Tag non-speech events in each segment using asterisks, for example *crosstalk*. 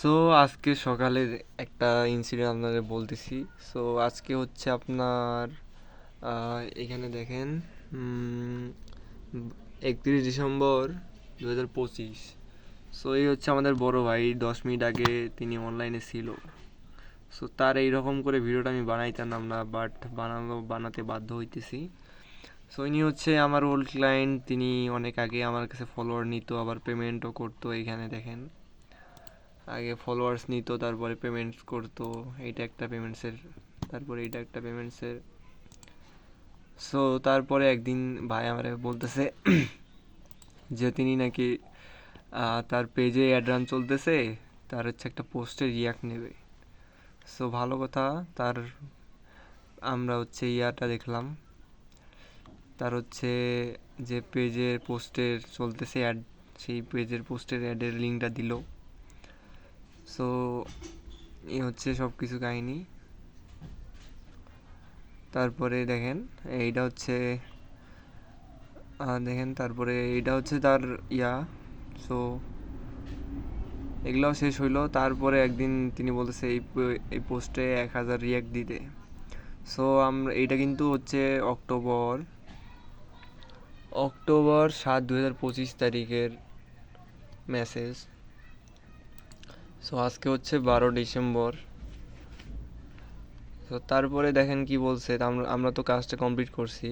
So আজকে সকালের একটা ইনসিডেন্ট আপনাদের বলতেছি। সো আজকে হচ্ছে আপনার এখানে দেখেন একত্রিশ ডিসেম্বর দু হাজার পঁচিশ। সো এই হচ্ছে আমাদের বড় ভাই, দশ মিনিট আগে তিনি অনলাইনে ছিল। সো তার এইরকম করে ভিডিওটা আমি বানাইতাম না বাট বানানো, বানাতে বাধ্য হইতেছি। সো ইনি হচ্ছে আমার ওল্ড ক্লায়েন্ট তিনি অনেক আগে আমার কাছে ফলোয়ার নিত, আবার পেমেন্টও করতো এইখানে দেখেন। আগে ফলোয়ার্স নিত, তারপরে পেমেন্টস করতো, এইটা একটা পেমেন্টসের তারপরে এইটা একটা পেমেন্টসের সো তারপরে একদিন ভাই আমার বলতেছে *clears throat* যে তিনি নাকি তার পেজে অ্যাড রান চলতেছে, তার হচ্ছে একটা পোস্টে রিয়াক্ট নেবে। সো ভালো কথা, তার, আমরা হচ্ছে ইয়াটা দেখলাম। তার হচ্ছে যে পেজের পোস্টের চলতেছে অ্যাড সেই পেজের পোস্টের অ্যাডের লিঙ্কটা দিল। সো এই হচ্ছে সব কিছু কাহিনি। তারপরে দেখেন, এইটা হচ্ছে দেখেন, তারপরে এইটা হচ্ছে তার ইয়া। সো এগুলাও শেষ হইল। তারপরে একদিন তিনি বলতেছে, এই এই পোস্টে এক হাজার রিয়াক্ট দিতে। সো আমরা এইটা কিন্তু হচ্ছে অক্টোবর। অক্টোবর সাত দু হাজার পঁচিশ তারিখের মেসেজ সো আজকে হচ্ছে বারো ডিসেম্বর। তো তারপরে দেখেন কি বলছে আমরা তো কাজটা কমপ্লিট করছি।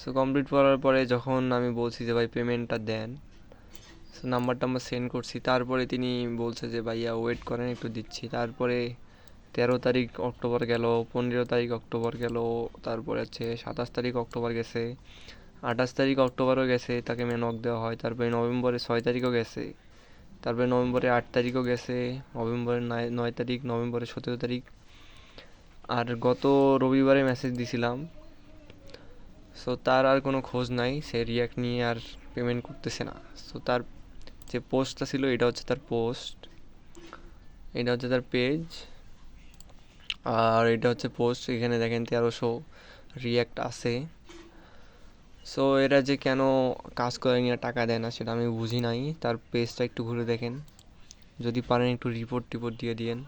সো কমপ্লিট করার পরে যখন আমি বলছি যে, ভাই পেমেন্টটা দেন। সো নাম্বারটা আমরা সেন্ড করছি। তারপরে তিনি বলছে যে, ভাইয়া ওয়েট করেন, একটু দিচ্ছি। তারপরে তেরো তারিখ অক্টোবর গেল, পনেরো তারিখ অক্টোবর গেল, তারপরে হচ্ছে সাতাশ তারিখ অক্টোবর গেছে। আঠাশ তারিখ অক্টোবরও গেছে, তাকে মেনক দেওয়া হয়। তারপরে নভেম্বরে ছয় তারিখও গেছে। তারপরে নভেম্বরে আট তারিখও গেছে, নভেম্বরের নয় নয় তারিখ, নভেম্বরের সতেরো তারিখ। আর গত রবিবারে মেসেজ দিছিলাম। সো তার আর কোনো খোঁজ নাই, সে রিয়াক্ট নিয়ে আর পেমেন্ট করতেছে না। সো তার যে পোস্টটা ছিল, এটা হচ্ছে তার পোস্ট এটা হচ্ছে তার পেজ আর এটা হচ্ছে পোস্ট এখানে দেখেন তেরোশো রিয়াক্ট আছে। সো এরা যে কেন কাজ করে নিয়ে টাকা দেয় না, সেটা আমি বুঝি নাই। তার পেজটা একটু ঘুরে দেখেন। যদি পারেন একটু রিপোর্ট টিপোর্ট দিয়ে দিয়েন।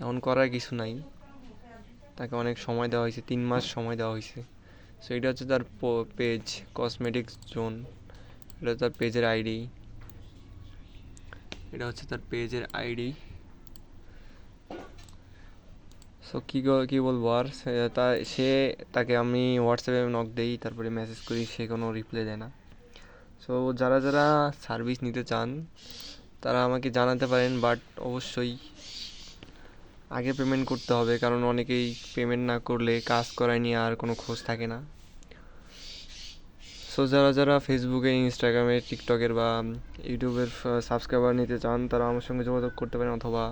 এখন করার কিছু নাই। তাকে অনেক সময় দেওয়া হয়েছে, তিন মাস সময় দেওয়া হয়েছে। সো এটা হচ্ছে তার পেজ কসমেটিক্স জোন এটা তার পেজের আইডি এটা হচ্ছে তার পেজের আইডি সো কী কী বলব? আর তা, সে তাকে আমি হোয়াটসঅ্যাপে নক দিই, তারপরে মেসেজ করি, সে কোনো রিপ্লাই দেয় না। সো যারা যারা সার্ভিস নিতে চান, তারা আমাকে জানাতে পারেন বাট অবশ্যই আগে পেমেন্ট করতে হবে, কারণ অনেকেই পেমেন্ট না করলে কাজ করায় নিয়ে আর কোনো খোঁজ থাকে না। সো যারা যারা ফেসবুকে ইনস্টাগ্রামে টিকটকের বা ইউটিউবের সাবস্ক্রাইবার নিতে চান, তারা আমার সঙ্গে যোগাযোগ করতে পারেন, অথবা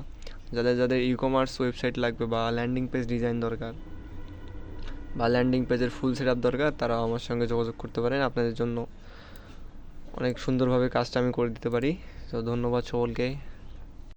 যাদের যাদের ই কমার্স ওয়েবসাইট লাগবে বা ল্যান্ডিং পেজ ডিজাইন দরকার বা ল্যান্ডিং পেজের ফুল সেট দরকার তারা আমার সঙ্গে যোগাযোগ করতে পারেন। আপনাদের জন্য অনেক সুন্দরভাবে কাজটা আমি করে দিতে পারি। তো ধন্যবাদ সকলকে।